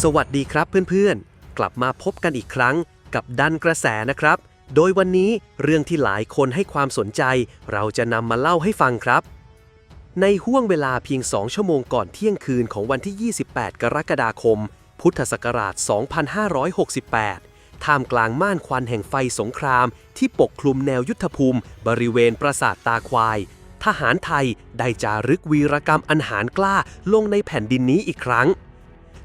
สวัสดีครับเพื่อนๆ กลับมาพบกันอีกครั้งกับดันกระแสนะครับ โดยวันนี้เรื่องที่หลายคนให้ความสนใจ เราจะนำมาเล่าให้ฟังครับ ในห่วงเวลาเพียง 2 ชั่วโมงก่อนเที่ยงคืนของวันที่ 28 กรกฎาคม พุทธศักราช 2568 ท่ามกลางม่านควันแห่งไฟสงคราม ที่ปกคลุมแนวยุทธภูมิ บริเวณปราสาทตาควาย ทหารไทยได้จารึกวีรกรรมอันหารกล้าลงในแผ่นดินนี้อีกครั้ง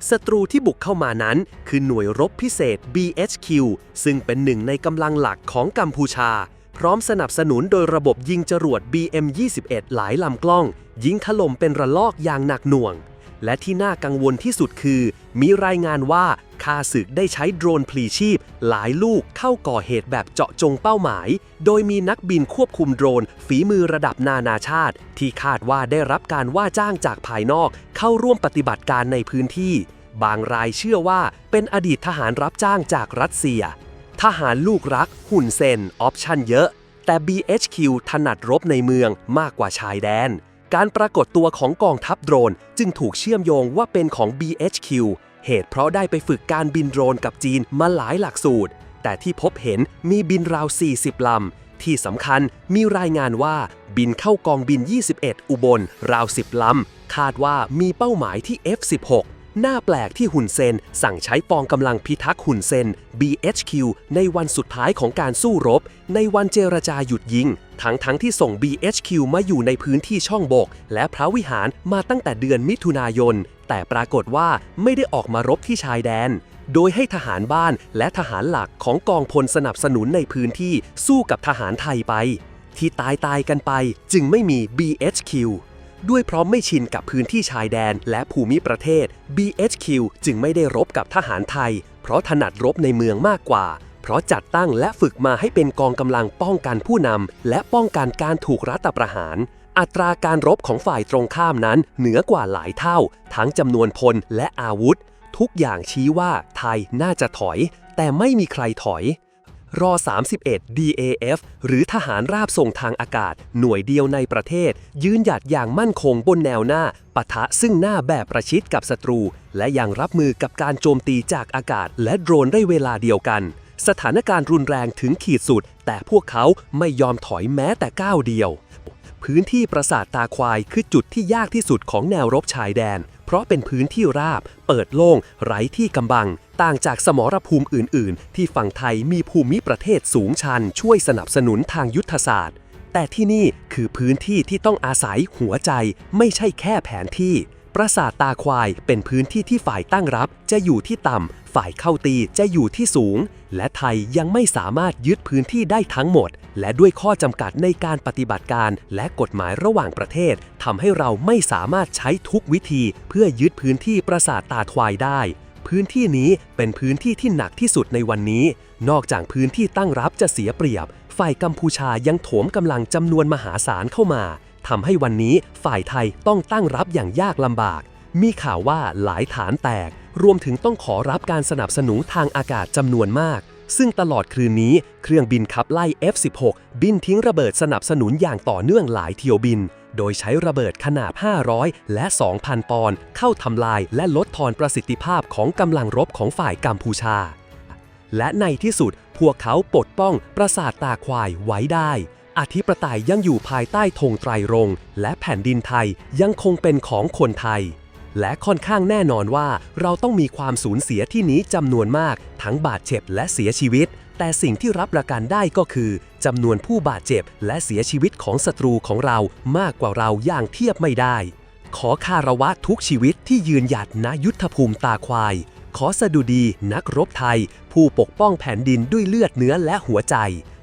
ศัตรูที่บุกเข้ามานั้น คือหน่วยรบพิเศษ BHQ ซึ่งเป็นหนึ่งในกำลังหลักของกัมพูชา พร้อมสนับสนุนโดยระบบยิงจรวด BM21 หลายลำกล้อง ยิงถล่มเป็นระลอกอย่างหนักหน่วง และที่น่ากังวลที่สุดคือ มีรายงานว่าข้าศึกได้ใช้โดรนพลีชีพ หลายลูกเข้าก่อเหตุแบบเจาะจงเป้าหมาย โดยมีนักบินควบคุมโดรน ฝีมือระดับนานาชาติ ที่คาดว่าได้รับการว่าจ้างจากภายนอก เข้าร่วมปฏิบัติการในพื้นที่ บางรายเชื่อว่าเป็นอดีตทหารรับจ้างจากรัสเซีย ทหารลูกรัก หุ่นเซน ออปชั่นเยอะ แต่ BHQ ถนัดรบในเมืองมากกว่าชายแดน การปรากฏตัวของกองทัพโดรนจึงถูกเชื่อมโยงว่าเป็นของ BHQ เหตุเพราะได้ไปฝึกการบินโดรนกับจีนมาหลายหลักสูตร แต่ที่พบเห็นมีบินราว 40 ลำที่สำคัญมีรายงานว่าบินเข้ากองบิน 21 อุบล ราว 10 ลำ คาดว่ามีเป้าหมายที่ F16 น่าแปลกที่หุ่นเซน สั่งใช้ปองกำลังพิทักษ์หุ่นเซน BHQ ในวันสุดท้ายของการสู้รบ ในวันเจรจาหยุดยิง ทั้งทั้งที่ส่ง BHQ มาอยู่ในพื้นที่ช่องบก และพระวิหารมาตั้งแต่เดือนมิถุนายน แต่ปรากฏว่าไม่ได้ออกมารบที่ชายแดน โดยให้ทหารบ้านและทหารหลักของกองพลสนับสนุนในพื้นที่สู้กับทหารไทยไป ที่ตายตายกันไปจึงไม่มี BHQ ด้วยเพราะไม่ชินกับพื้นที่ชายแดนและภูมิประเทศ BHQ จึงไม่ได้รบกับทหารไทย เพราะถนัดรบในเมืองมากกว่า เพราะจัดตั้งและฝึกมาให้เป็นกองกำลังป้องกันผู้นำและป้องกันการถูกรัฐประหาร อัตราการรบของฝ่ายตรงข้ามนั้นเหนือกว่าหลายเท่า ทั้งจำนวนพลและอาวุธ ทุกอย่างชี้ว่าไทยน่าจะถอย แต่ไม่มีใครถอย รอ 31 DAF หรือทหารราบส่งทางอากาศ หน่วยเดียวในประเทศ ยืนหยัดอย่างมั่นคงบนแนวหน้าปะทะซึ่งหน้าแบบประชิดกับศัตรู และยังรับมือกับการโจมตีจากอากาศ และโดรนได้เวลาเดียวกัน สถานการณ์รุนแรงถึงขีดสุด แต่พวกเขาไม่ยอมถอยแม้แต่ก้าวเดียว พื้นที่ปราสาทตาควายคือจุดที่ยากที่สุดของแนวรบชายแดน เพราะเป็นพื้นที่ราบ เปิดโล่ง ไร้ที่กำบัง ต่างจากสมรภูมิอื่น ๆ ที่ฝั่งไทยมีภูมิประเทศสูงชัน ช่วยสนับสนุนทางยุทธศาสตร์ แต่ที่นี่คือพื้นที่ที่ต้องอาศัยหัวใจ ไม่ใช่แค่แผนที่ ปราสาทตาควายเป็นพื้นที่ที่ฝ่ายตั้งรับ จะอยู่ที่ต่ำ ฝ่ายเข้าตีจะอยู่ที่สูง และไทยยังไม่สามารถยึดพื้นที่ได้ทั้งหมด และด้วยข้อจำกัดในการปฏิบัติการและกฎหมายระหว่างประเทศทำให้เราไม่สามารถใช้ทุกวิธี เพื่อยึดพื้นที่ปราสาทตาควายได้พื้นที่นี้เป็นพื้นที่ที่หนักที่สุดในวันนี้ นอกจากพื้นที่ตั้งรับจะเสียเปรียบ ฝ่ายกัมพูชายังโถมกำลังจำนวนมหาศาลเข้ามา ทำให้วันนี้ฝ่ายไทยต้องตั้งรับอย่างยากลำบาก มีข่าวว่าหลายฐานแตก รวมถึงต้องขอรับการสนับสนุนทางอากาศจำนวนมาก ซึ่งตลอดคืนนี้เครื่องบินขับไล่ F16 บินทิ้งระเบิดสนับสนุนอย่างต่อเนื่องหลายเที่ยวบิน โดยใช้ระเบิดขนาด 500 และ 2,000 ปอนด์เข้าทำลายและลดทอนประสิทธิภาพของกำลังรบของฝ่ายกัมพูชา และในที่สุดพวกเขาปกป้องปราสาทตาควายไว้ได้ อธิปไตยยังอยู่ภายใต้ธงไตรรงค์และแผ่นดินไทยยังคงเป็นของคนไทย และค่อนข้างแน่นอนว่าเราต้องมีความสูญเสียที่นี้จำนวนมาก ทั้งบาดเจ็บและเสียชีวิต แต่สิ่งที่รับประกันได้ก็คือจำนวนผู้บาดเจ็บและเสียชีวิตของศัตรูของเรามากกว่าเราอย่างเทียบไม่ได้ ขอคาระวะทุกชีวิตที่ยืนหยัดณยุทธภูมิตาควาย ขอสดุดีนักรบไทย ผู้ปกป้องแผ่นดินด้วยเลือดเนื้อและหัวใจ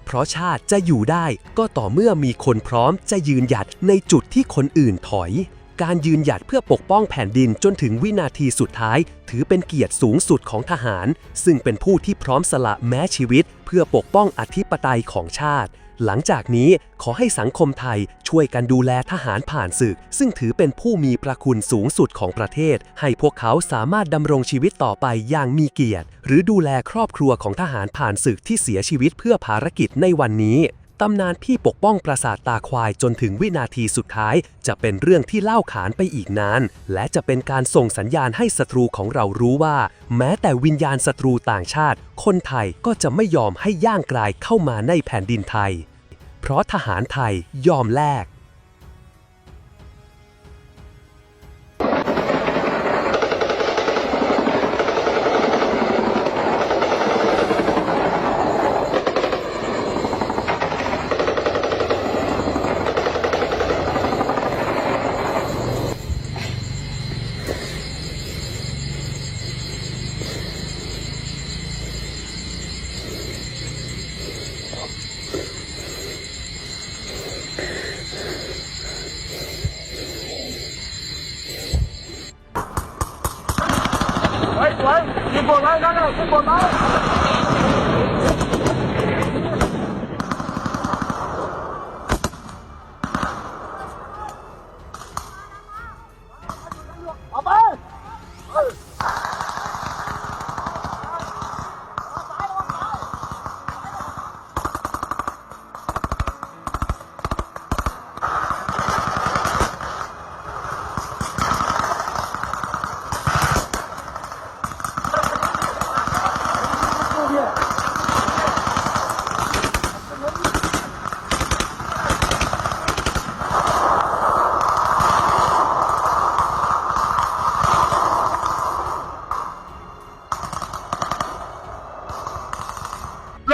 เพราะชาติจะอยู่ได้ก็ต่อเมื่อมีคนพร้อมจะยืนหยัดในจุดที่คนอื่นถอย การยืนหยัดเพื่อปกป้องแผ่นดินจนถึงวินาทีสุดท้าย ถือเป็นเกียรติสูงสุดของทหาร ซึ่งเป็นผู้ที่พร้อมสละแม้ชีวิต เพื่อปกป้องอธิปไตยของชาติ หลังจากนี้ขอให้สังคมไทยช่วยกันดูแลทหารผ่านศึก ซึ่งถือเป็นผู้มีประคุณสูงสุดของประเทศ ให้พวกเขาสามารถดำรงชีวิตต่อไปอย่างมีเกียรติ หรือดูแลครอบครัวของทหารผ่านศึกที่เสียชีวิตเพื่อภารกิจในวันนี้ ตำนานพี่ปกป้องปราสาทตาควายจนถึงวินาทีสุดท้าย จะเป็นเรื่องที่เล่าขานไปอีกนาน และจะเป็นการส่งสัญญาณให้ศัตรูของเรารู้ว่า แม้แต่วิญญาณศัตรูต่างชาติ คนไทยก็จะไม่ยอมให้ย่างกลายเข้ามาในแผ่นดินไทย เพราะทหารไทยยอมแลก ขึ้นบนไว้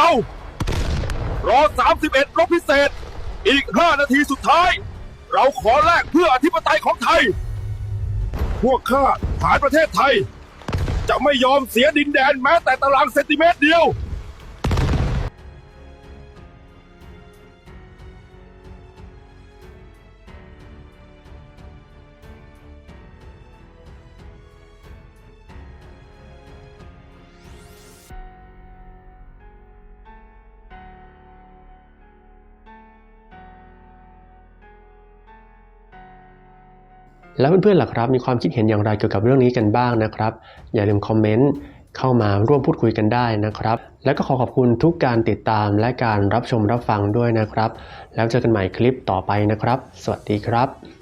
เรา รอ 31รบพิเศษ อีก 5 นาทีสุดท้าย เราขอแลกเพื่ออธิปไตยของไทย พวกข้าฐานประเทศไทย จะไม่ยอมเสียดินแดนแม้แต่ตารางเซนติเมตรเดียว แล้วเพื่อนๆล่ะครับ มีความคิดเห็นอย่างไรเกี่ยวกับเรื่องนี้กันบ้างนะครับ อย่าลืมคอมเมนต์เข้ามาร่วมพูดคุยกันได้นะครับ แล้วก็ขอขอบคุณทุกการติดตามและการรับชมรับฟังด้วยนะครับ แล้วเจอกันใหม่คลิปต่อไปนะครับ สวัสดีครับ